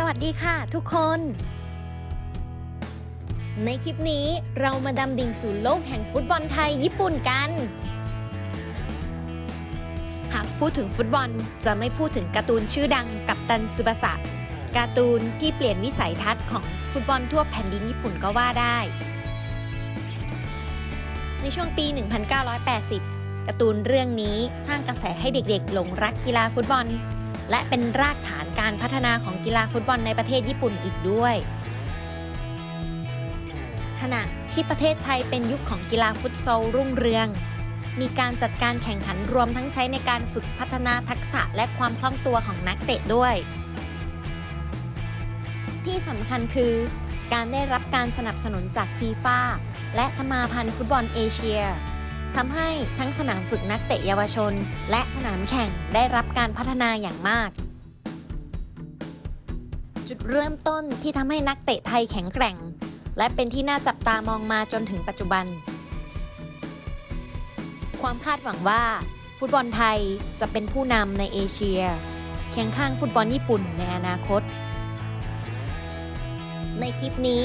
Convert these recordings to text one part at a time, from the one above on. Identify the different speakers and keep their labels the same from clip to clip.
Speaker 1: สวัสดีค่ะทุกคน ในคลิปนี้เรามาดำดิ่งสู่โลกแห่งฟุตบอลไทยญี่ปุ่นกัน หากพูดถึงฟุตบอลจะไม่พูดถึงการ์ตูนชื่อดังกับตันซึบาสะการ์ตูนที่เปลี่ยนวิสัยทัศน์ของฟุตบอลทั่วแผ่นดินญี่ปุ่นก็ว่าได้ ในช่วงปี 1980 การ์ตูนเรื่องนี้สร้างกระแสให้เด็กๆ หลงรักกีฬาฟุตบอล และเป็นรากฐานการพัฒนาของกีฬาฟุตบอลในประเทศญี่ปุ่นอีกด้วย ขณะที่ประเทศไทยเป็นยุคของกีฬาฟุตซอลรุ่งเรือง มีการจัดการแข่งขันรวมทั้งใช้ในการฝึกพัฒนาทักษะและความคล่องตัวของนักเตะด้วย ที่สำคัญคือ การได้รับการสนับสนุนจากฟีฟ่าและสมาพันธ์ฟุตบอลเอเชีย ทำให้ทั้งสนามฝึกนักเตะเยาวชน และสนามแข่งได้รับการพัฒนาอย่างมาก จุดเริ่มต้นที่ทำให้นักเตะไทยแข็งแกร่ง และเป็นที่น่าจับตามองมาจนถึงปัจจุบัน ความคาดหวังว่า ฟุตบอลไทยจะเป็นผู้นำในเอเชีย เคียงข้างฟุตบอลญี่ปุ่นในอนาคต ในคลิปนี้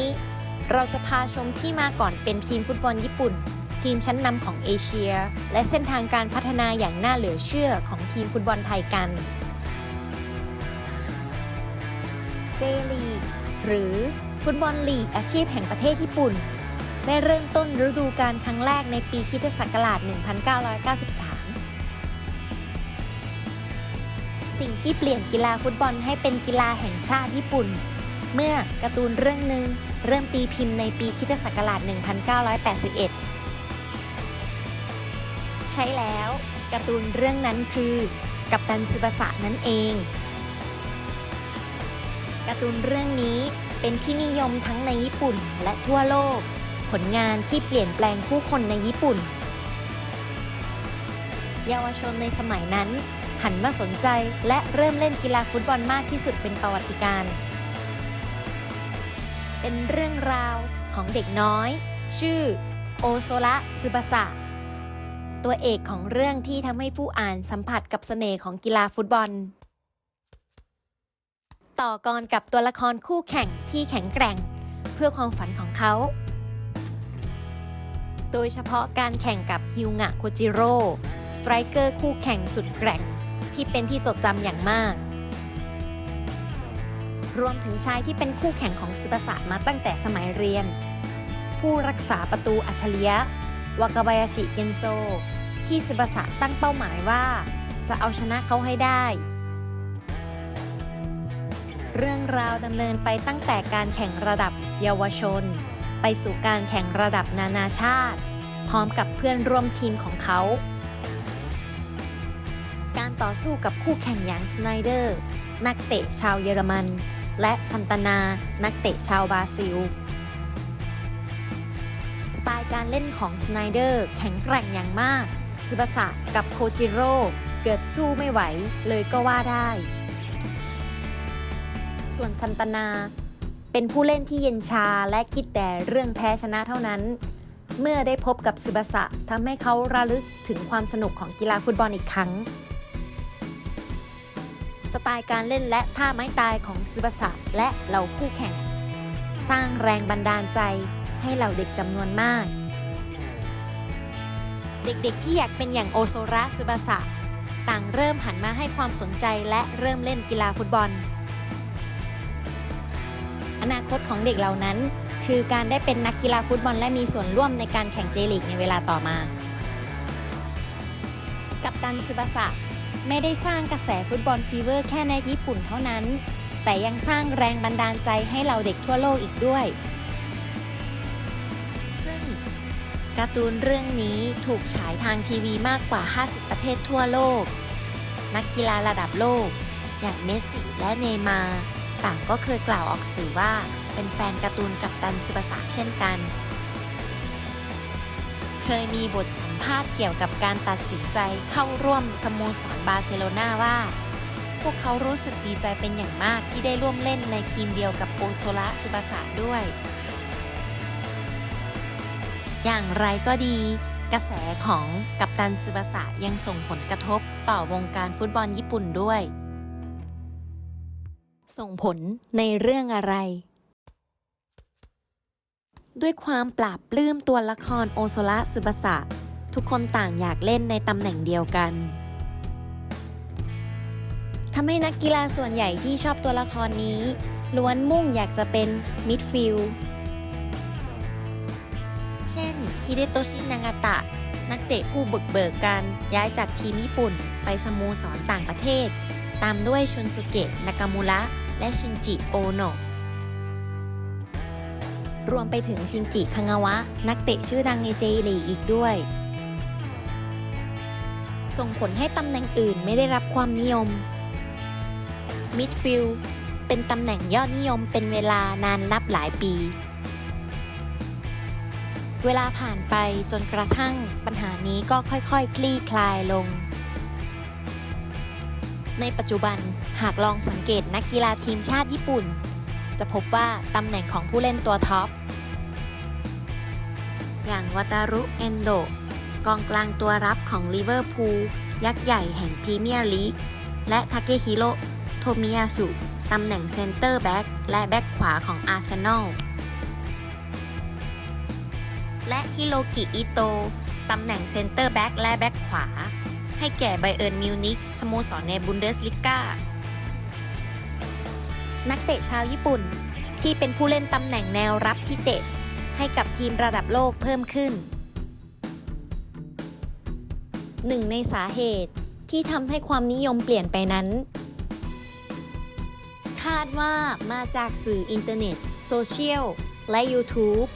Speaker 1: เราจะพาชมที่มาก่อนเป็นทีมฟุตบอลญี่ปุ่น ทีมชั้นนำของเอเชีย และเส้นทางการพัฒนาอย่างน่าเหลือเชื่อของทีมฟุตบอลไทยกัน เจลีกหรือฟุตบอลลีกอาชีพแห่งประเทศญี่ปุ่น ได้เริ่มต้นฤดูกาลครั้งแรกในปีคริสตศักราช 1993 สิ่งที่เปลี่ยนกีฬาฟุตบอลให้เป็นกีฬาแห่งชาติญี่ปุ่น เมื่อการ์ตูนเรื่องหนึ่งเริ่มตีพิมพ์ในปีคริสตศักราช 1981 ใช่แล้วการ์ตูนเรื่องนั้นคือกัปตันซึบาสะนั่นเองการ์ตูนเรื่องนี้เป็นที่นิยมทั้งในญี่ปุ่นและทั่วโลก ผลงานที่เปลี่ยนแปลงผู้คนในญี่ปุ่น เยาวชนในสมัยนั้น หันมาสนใจและเริ่มเล่นกีฬาฟุตบอลมากที่สุดเป็นประวัติการ์เป็นเรื่องราวของเด็กน้อย ชื่อ โอโซระซึบาสะ ตัวเอกของเรื่องที่ทำให้ผู้อ่านสัมผัสกับเสน่ห์ของกีฬาฟุตบอล ต่อกรกับตัวละครคู่แข่งที่แข็งแกร่ง เพื่อความฝันของเขา โดยเฉพาะการแข่งกับฮิวงะโคจิโร่สไตรเกอร์คู่แข่งสุดแกร่งที่เป็นที่จดจำอย่างมาก รวมถึงชายที่เป็นคู่แข่งของซึบาสะมาตั้งแต่สมัยเรียน ผู้รักษาประตูอัจฉริยะ วากาบายาชิเกนโซ ที่ซึบาสะตั้งเป้าหมายว่า จะเอาชนะเขาให้ได้ เรื่องราวดำเนินไปตั้งแต่การแข่งระดับเยาวชน ไปสู่การแข่งระดับนานาชาติ พร้อมกับเพื่อนร่วมทีมของเขา การต่อสู้กับคู่แข่งอย่างสไนเดอร์ นักเตะชาวเยอรมัน และซันตนา นักเตะชาวบราซิล ไตล์การเล่นของสไนเดอร์แข็งแกร่งอย่างมากซึบาสะกับโคจิโร่เกือบสู้ไม่ไหวเลยก็ว่าได้ ส่วนซันตนา เป็นผู้เล่นที่เย็นชาและคิดแต่เรื่องแพ้ชนะเท่านั้น เมื่อได้พบกับซึบาสะทำให้เขาระลึกถึงความสนุกของกีฬาฟุตบอลอีกครั้ง สไตล์การเล่นและท่าไม้ตายของซึบาสะและเหล่าคู่แข่ง สร้างแรงบันดาลใจ ให้เหล่าเด็กจำนวนมาก เด็กๆที่อยากเป็นอย่างโอโซระซึบาสะต่างเริ่มหันมาให้ความสนใจและเริ่มเล่นกีฬาฟุตบอล อนาคตของเด็กเหล่านั้น คือการได้เป็นนักกีฬาฟุตบอลและมีส่วนร่วมในการแข่งเจลีกในเวลาต่อมา กับตันซึบาสะไม่ได้สร้างกระแสฟุตบอลฟีเวอร์แค่ในญี่ปุ่นเท่านั้น แต่ยังสร้างแรงบันดาลใจให้เราเด็กทั่วโลกอีกด้วย การ์ตูนเรื่องนี้ถูกฉายทางทีวีมากกว่า 50 ประเทศทั่วโลก นักกีฬาระดับโลก อย่างเมสซี่และเนย์มาร์ต่างก็เคยกล่าวออกสื่อว่าเป็นแฟนการ์ตูนกับตันซึบาสะเช่นกัน เคยมีบทสัมภาษณ์เกี่ยวกับการตัดสินใจเข้าร่วมสโมสรบาร์เซโลนาว่า พวกเขารู้สึกดีใจเป็นอย่างมากที่ได้ร่วมเล่นในทีมเดียวกับโอโซระซึบาสะด้วย อย่างไรก็ดี กระแสของกัปตันซึบาสะยังส่งผลกระทบต่อวงการฟุตบอลญี่ปุ่นด้วย ส่งผลในเรื่องอะไร ด้วยความปราบปลื้มตัวละครโอโซระซึบาสะทุกคนต่างอยากเล่นในตำแหน่งเดียวกันทำให้นักกีฬาส่วนใหญ่ที่ชอบตัวละครนี้ ล้วนมุ่งอยากจะเป็นมิดฟิลด์ ฮิเดโตชินางาตะ นักเตะผู้บุกเบิกการย้ายจากทีมญี่ปุ่น ไปสโมสรต่างประเทศ ตามด้วยชุนสุเกะนากามุระและชินจิโอโนะรวมไปถึงชินจิคังาวะ นักเตะชื่อดังในเจลีอีกด้วย ส่งผลให้ตำแหน่งอื่นไม่ได้รับความนิยม มิดฟิลด์เป็นตำแหน่งยอดนิยมเป็นเวลานานนับหลายปี เวลาผ่านไปจนกระทั่งปัญหานี้ก็ค่อยๆคคลี่คลายลง ในปัจจุบันหากลองสังเกตนักกีฬาทีมชาติญี่ปุ่น จะพบว่าตำแหน่งของผู้เล่นตัวท็อป อย่างวัตารุเอนโดกองกลางตัวรับของลิเวอร์พูลยักษ์ใหญ่แห่งพรีเมียร์ลีก และทาเกฮิโรโทมิยาสุตำแหน่งเซนเตอร์แบ็กและแบ็กขวาของอาร์เซนอล และฮิโรกิอิโตตำแหน่งเซนเตอร์แบ็กและแบ็กขวา ให้แก่ไบเอิร์นมิวนิกสโมสรในบุนเดสลิก้านักเตะชาวญี่ปุ่นที่เป็นผู้เล่นตำแหน่งแนวรับที่เตะ ให้กับทีมระดับโลกเพิ่มขึ้น หนึ่งในสาเหตุที่ทำให้ความนิยมเปลี่ยนไปนั้น คาดว่ามาจากสื่ออินเทอร์เน็ต โซเชียล และ YouTube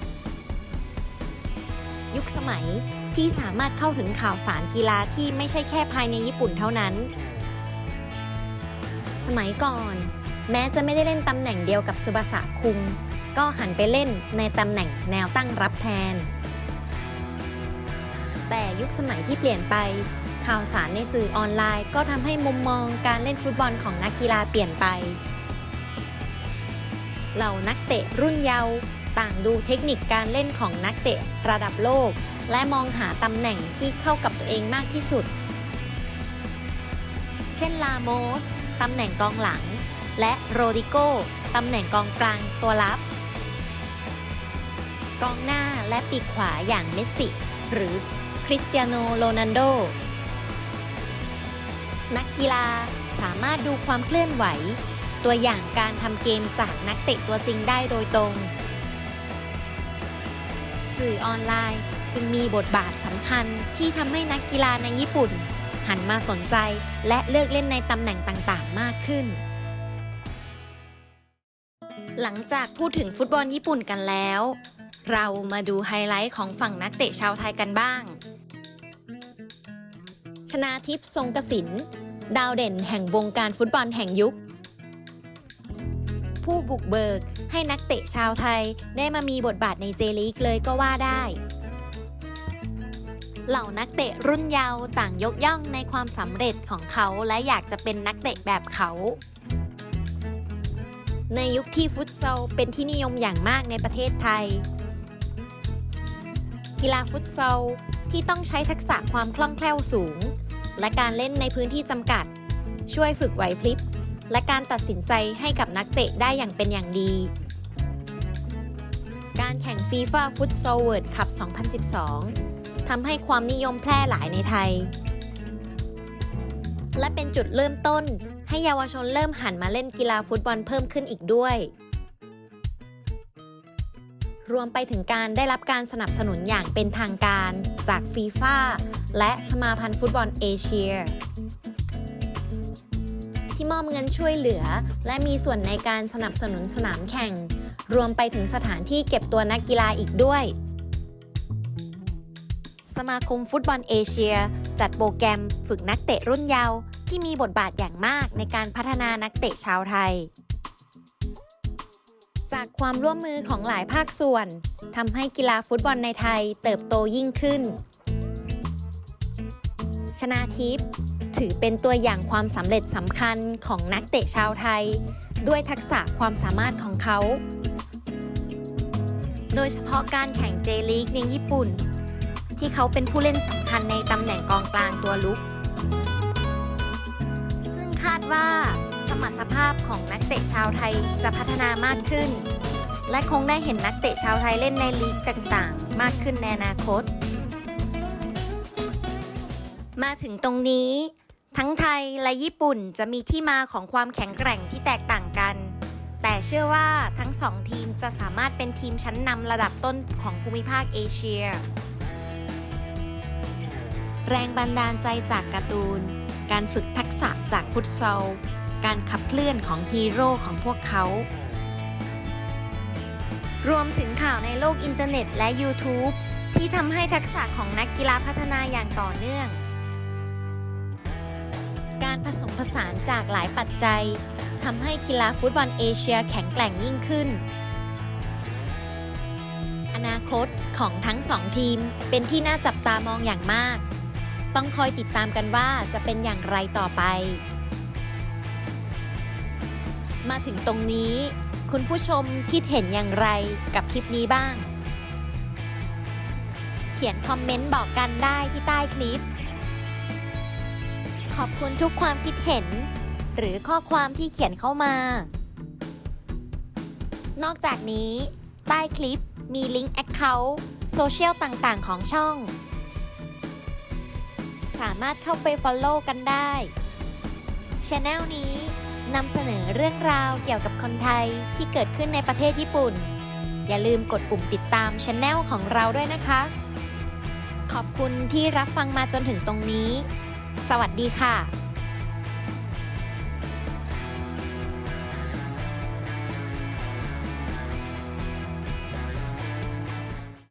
Speaker 1: ยุคสมัย ที่สามารถเข้าถึงข่าวสารกีฬาที่ไม่ใช่แค่ภายในญี่ปุ่นเท่านั้น สมัยก่อน แม้จะไม่ได้เล่นตำแหน่งเดียวกับซึบาสะคุง ก็หันไปเล่นในตำแหน่งแนวตั้งรับแทน แต่ยุคสมัยที่เปลี่ยนไปข่าวสารในสื่อออนไลน์ก็ทำให้มุมมองการเล่นฟุตบอลของนักกีฬาเปลี่ยนไป เหล่านักเตะรุ่นเยาว์ ต่างดูเทคนิคการเล่นของนักเตะระดับโลก และมองหาตำแหน่งที่เข้ากับตัวเองมากที่สุด เช่นลาโมสตำแหน่งกองหลัง และโรดิโกตำแหน่งกองกลางตัวรับ กองหน้าและปีกขวาอย่างเมสซี่หรือคริสเตียโนโรนัลโด นักกีฬาสามารถดูความเคลื่อนไหว ตัวอย่างการทำเกมจากนักเตะตัวจริงได้โดยตรง สื่อออนไลน์ จึงมีบทบาทสำคัญที่ทำให้นักกีฬาในญี่ปุ่น หันมาสนใจและเลือกเล่นในตำแหน่งต่างๆ มากขึ้น หลังจากพูดถึงฟุตบอลญี่ปุ่นกันแล้ว เรามาดูไฮไลท์ของฝั่งนักเตะชาวไทยกันบ้าง ชนาทิพย์ทรงกสิน ดาวเด่นแห่งวงการฟุตบอลแห่งยุค ผู้บุกเบิก ให้นักเตะชาวไทยได้มามีบทบาทในเจลีกเลยก็ว่าได้ เหล่านักเตะรุ่นเยาว์ต่างยกย่องในความสำเร็จของเขาและอยากจะเป็นนักเตะแบบเขา ในยุคที่ฟุตซอลเป็นที่นิยมอย่างมากในประเทศไทย กีฬาฟุตซอลที่ต้องใช้ทักษะความคล่องแคล่วสูง และการเล่นในพื้นที่จำกัด ช่วยฝึกไหวพริบ และการตัดสินใจให้กับนักเตะได้อย่างเป็นอย่างดี การแข่ง FIFA Futsal World Cup 2012 ทำให้ความนิยมแพร่หลายในไทย และเป็นจุดเริ่มต้นให้เยาวชนเริ่มหันมาเล่นกีฬาฟุตบอลเพิ่มขึ้นอีกด้วย รวมไปถึงการได้รับการสนับสนุนอย่างเป็นทางการจากฟีฟ่าและสมาพันธ์ฟุตบอลเอเชีย ที่มอบเงินช่วยเหลือ และมีส่วนในการสนับสนุนสนามแข่ง รวมไปถึงสถานที่เก็บตัวนักกีฬาอีกด้วย สมาคมฟุตบอลเอเชีย จัดโปรแกรมฝึกนักเตะรุ่นเยาว์ที่มีบทบาทอย่างมากในการพัฒนานักเตะชาวไทย จากความร่วมมือของหลายภาคส่วนทำให้กีฬาฟุตบอลในไทยเติบโตยิ่งขึ้น ชนาทิพย์ ถือเป็นตัวอย่างความสำเร็จสำคัญของนักเตะชาวไทย ด้วยทักษะความสามารถของเขา โดยเฉพาะการแข่งเจลีกในญี่ปุ่น ที่เขาเป็นผู้เล่นสำคัญในตำแหน่งกองกลางตัวลุก ซึ่งคาดว่าสมรรถภาพของนักเตะชาวไทยจะพัฒนามากขึ้น และคงได้เห็นนักเตะชาวไทยเล่นในลีกต่างๆ มากขึ้นในอนาคต มาถึงตรงนี้ ทั้งไทยและญี่ปุ่นจะมีที่มาของความแข็งแกร่งที่แตกต่างกัน แต่เชื่อว่าทั้งสองทีมจะสามารถเป็นทีมชั้นนำระดับต้นของภูมิภาคเอเชีย แรงบันดาลใจจากการ์ตูน การฝึกทักษะจากฟุตซอล การขับเคลื่อนของฮีโร่ของพวกเขา รวมถึงข่าวในโลกอินเทอร์เน็ตและ YouTube ที่ทำให้ทักษะของนักกีฬาพัฒนาอย่างต่อเนื่อง ผสมผสานจากหลายปัจจัยทำให้กีฬาฟุตบอลเอเชียแข็งแกร่งยิ่งขึ้น อนาคตของทั้งสองทีมเป็นที่น่าจับตามองอย่างมาก ต้องคอยติดตามกันว่าจะเป็นอย่างไรต่อไป มาถึงตรงนี้ คุณผู้ชมคิดเห็นอย่างไรกับคลิปนี้บ้าง เขียนคอมเมนต์บอกกันได้ที่ใต้คลิป ขอบคุณทุกความคิดเห็น หรือข้อความที่เขียนเข้ามา นอกจากนี้ ใต้คลิปมีลิงก์ Account โซเชียลต่างๆ ของช่อง สามารถเข้าไป Follow กันได้ช anel นี้นำเสนอเรื่องราวเกี่ยวกับคนไทยที่เกิดขึ้นในประเทศญี่ปุ่น อย่าลืมกดปุ่มติดตามช anel ของเราด้วยนะคะ ขอบคุณที่รับฟังมาจนถึงตรงนี้ สวัสดีค่ะ